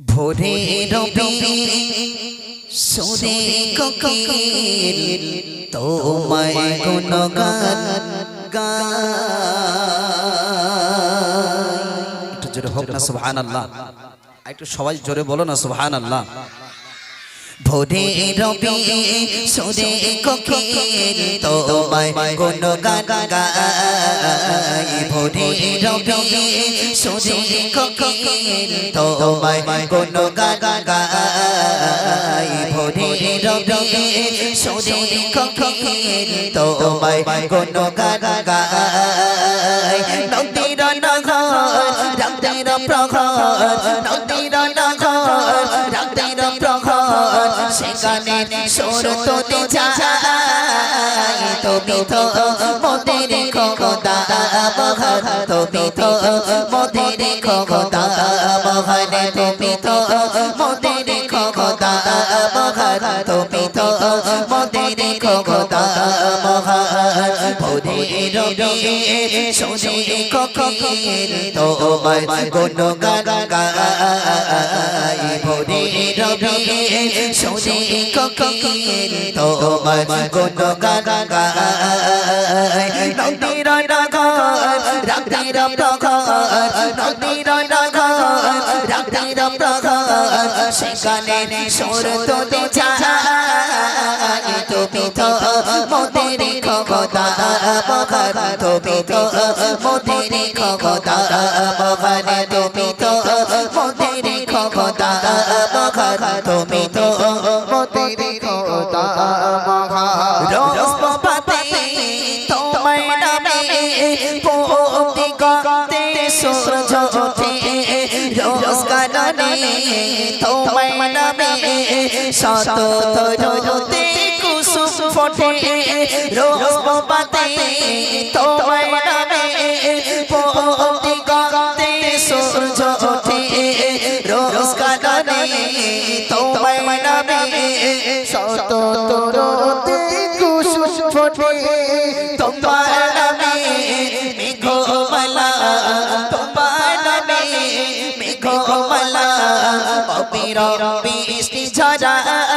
ভোরে রবি সুরে কোকিল তোমায় গুণগান একটু জোরে হোক না সুহান আল্লাহ একটু সবাই জোরে বলো না সুহান আল্লাহ ভোরে রবি সুরে কোকিল তোমায় গুণগান গায় ভোরে রবি সুরে কোকিল তোমায় গুণগান গায় ভোরে রবি সুরে কোকিল তোমায় গুণগান গায় নদীর নগর রাতের প্রহর তোতে যায় তুমি তো মোদের খোদা মহান তুমি তো মোদের খোদা মহান তুমি তো মোদের খোদা মহান তুমি মোদের খোদা মহান ভোরে রবি সোনে কোকিল তোমার গুণগান গায় ভোরে রবি সোনে কোকিল তোমার গুণগান গায় নদীর নগর রাতের প্রহর নদীর নগর রাতের প্রহর সেখানে সুর যায় খোদা মহান তুমি তো মোদের খোদা মহান তুমি তো মোদের খোদা মহান তুমি তো মোদের খোদা মহান রসপাতে তোমায় নামে পোতি গতে সূর্য ওঠে রোজ গানে তোমায় নামে শত তরুতে ফোটে রোজ পাতে তোমায় নামে পোতি গতে সূর্য ওঠে রোজ গানে তোমায় নামে শত তরুতে কুসুম ফোটে তোমার নামে মেঘমালা, তোমার নামে মেঘমালা কবির বৃষ্টি ঝরাই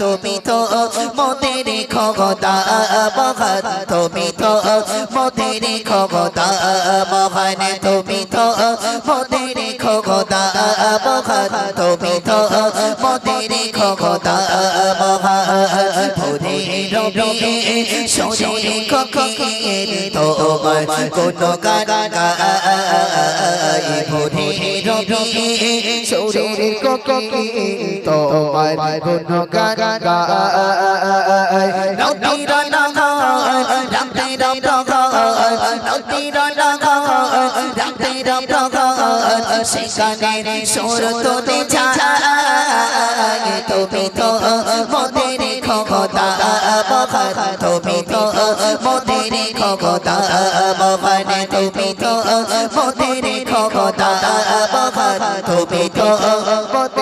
তুমি তো মোদের খগদা মহান। তুমি তো মোদের খগদা মহান। তুমি তো মোদের মহান তুমি তো মোদের খগদা মহান ভোরে রবি সোনে কোকিল তোমার কোন গান ভোরে রবি সোনে কোকিল তোমার কোন গান গায় নদীর নগর রাতের প্রহর নদীর নগর রাতের প্রহর সেখানে সোর তোতে তুমি তো মোদের ক্ষমতা, মহান। তুমি তো মোদের ক্ষমতা, মহান। তুমি তো মোদের ক্ষমতা, মহান। তুমি তো মোদের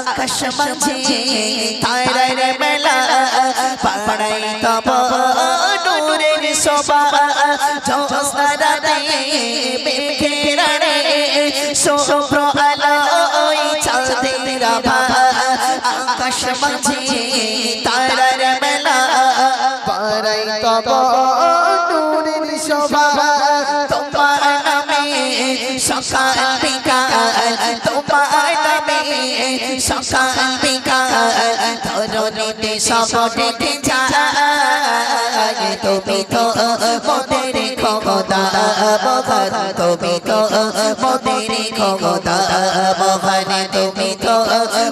আকাশ মাঝে তারার মেলা পাড়াই তব নূরের শোভা জোসনারাতে মেঘেরারে শুভ্র আলোয় চাঁদের আভা আকাশ মাঝে তারার মেলা পাড়াই তব নূরের শোভা তোমার নামে সকাল সব ডেকে যায় তুমি তো মহান তুমি তো মোদের খোদা মহান তুমি তো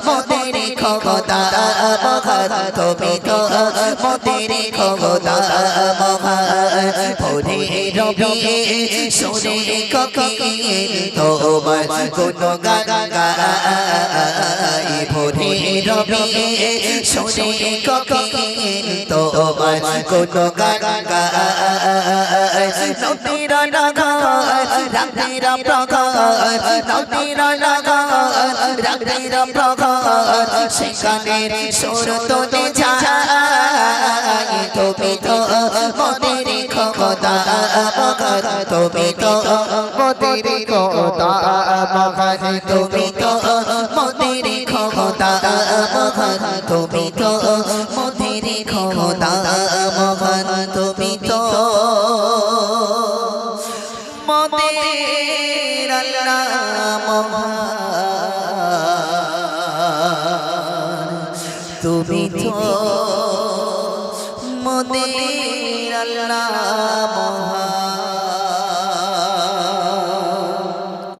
মোদের খোদা মহান তুমি তো মোদের খোদা মহান ভোরে রবি সোনে কোকিল তোমার কোন গান গায় ভোরে রবি সোনে কোকিল তোমার কোন গান নদীর নগর রাতের প্রখর নদীর নগর রাতের প্রখর সেখানে সুর তোতে যায় মদের খোদা মহান তুমি তো মদের খোদা মহান তুমি তো মদের খোদা মহান তুমি তো মদের খোদা তুমি তো তুমি তো মদের আল্লাহ মহান।